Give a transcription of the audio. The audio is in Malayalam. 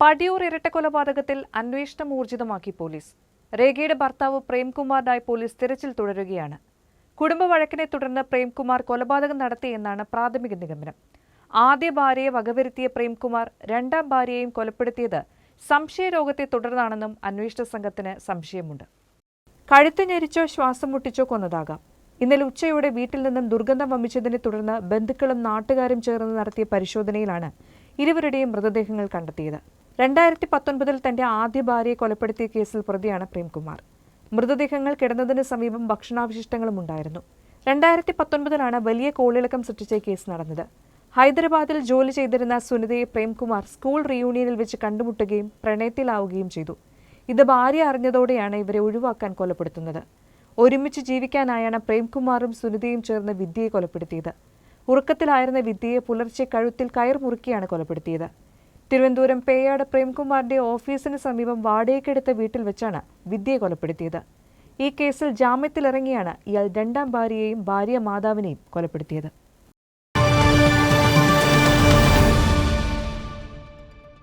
പടിയൂർ ഇരട്ടക്കൊലപാതകത്തിൽ അന്വേഷണം ഊർജിതമാക്കി പോലീസ്. രേഖയുടെ ഭർത്താവ് പ്രേംകുമാറിനായി പോലീസ് തിരച്ചിൽ തുടരുകയാണ്. കുടുംബ വഴക്കിനെ തുടർന്ന് പ്രേംകുമാർ കൊലപാതകം നടത്തിയെന്നാണ് പ്രാഥമിക നിഗമനം. ആദ്യ ഭാര്യയെ വകവരുത്തിയ പ്രേംകുമാർ രണ്ടാം ഭാര്യയെയും കൊലപ്പെടുത്തിയത് സംശയരോഗത്തെ തുടർന്നാണെന്നും അന്വേഷണ സംഘത്തിന് സംശയമുണ്ട്. കഴുത്ത് ഞെരിച്ചോ ശ്വാസം മുട്ടിച്ചോ കൊന്നതാകാം. ഇന്നലെ ഉച്ചയോടെ വീട്ടിൽ നിന്നും ദുർഗന്ധം വമിച്ചതിനെ തുടർന്ന് ബന്ധുക്കളും നാട്ടുകാരും ചേർന്ന് നടത്തിയ പരിശോധനയിലാണ് ഇരുവരുടെയും മൃതദേഹങ്ങൾ കണ്ടെത്തിയത്. രണ്ടായിരത്തി പത്തൊൻപതിൽ തന്റെ ആദ്യ ഭാര്യയെ കൊലപ്പെടുത്തിയ കേസിൽ പ്രതിയാണ് പ്രേംകുമാർ. മൃതദേഹങ്ങൾ കിടന്നതിന് സമീപം ഭക്ഷണാവശിഷ്ടങ്ങളും ഉണ്ടായിരുന്നു. രണ്ടായിരത്തി പത്തൊൻപതിലാണ് വലിയ കോളിളക്കം സൃഷ്ടിച്ച കേസ് നടന്നത്. ഹൈദരാബാദിൽ ജോലി ചെയ്തിരുന്ന സുനിതയെ പ്രേംകുമാർ സ്കൂൾ റിയൂണിയനിൽ വെച്ച് കണ്ടുമുട്ടുകയും പ്രണയത്തിലാവുകയും ചെയ്തു. ഇത് ഭാര്യ അറിഞ്ഞതോടെയാണ് ഇവരെ ഒഴിവാക്കാൻ കൊലപ്പെടുത്തുന്നത്. ഒരുമിച്ച് ജീവിക്കാനായാണ് പ്രേംകുമാറും സുനിതയും ചേർന്ന് വിദ്യയെ കൊലപ്പെടുത്തിയത്. ഉറക്കത്തിലായിരുന്ന വിദ്യയെ പുലർച്ചെ കഴുത്തിൽ കയർ മുറുക്കിയാണ് കൊലപ്പെടുത്തിയത്. തിരുവനന്തപുരം പേയാട് പ്രേംകുമാറിന്റെ ഓഫീസിന് സമീപം വാടകയ്ക്കെടുത്ത വീട്ടിൽ വെച്ചാണ് വിദ്യയെ കൊലപ്പെടുത്തിയത്. ഈ കേസിൽ ജാമ്യത്തിലിറങ്ങിയാണ് ഇയാൾ രണ്ടാം ഭാര്യയെയും ഭാര്യ മാതാവിനെയും കൊലപ്പെടുത്തിയത്.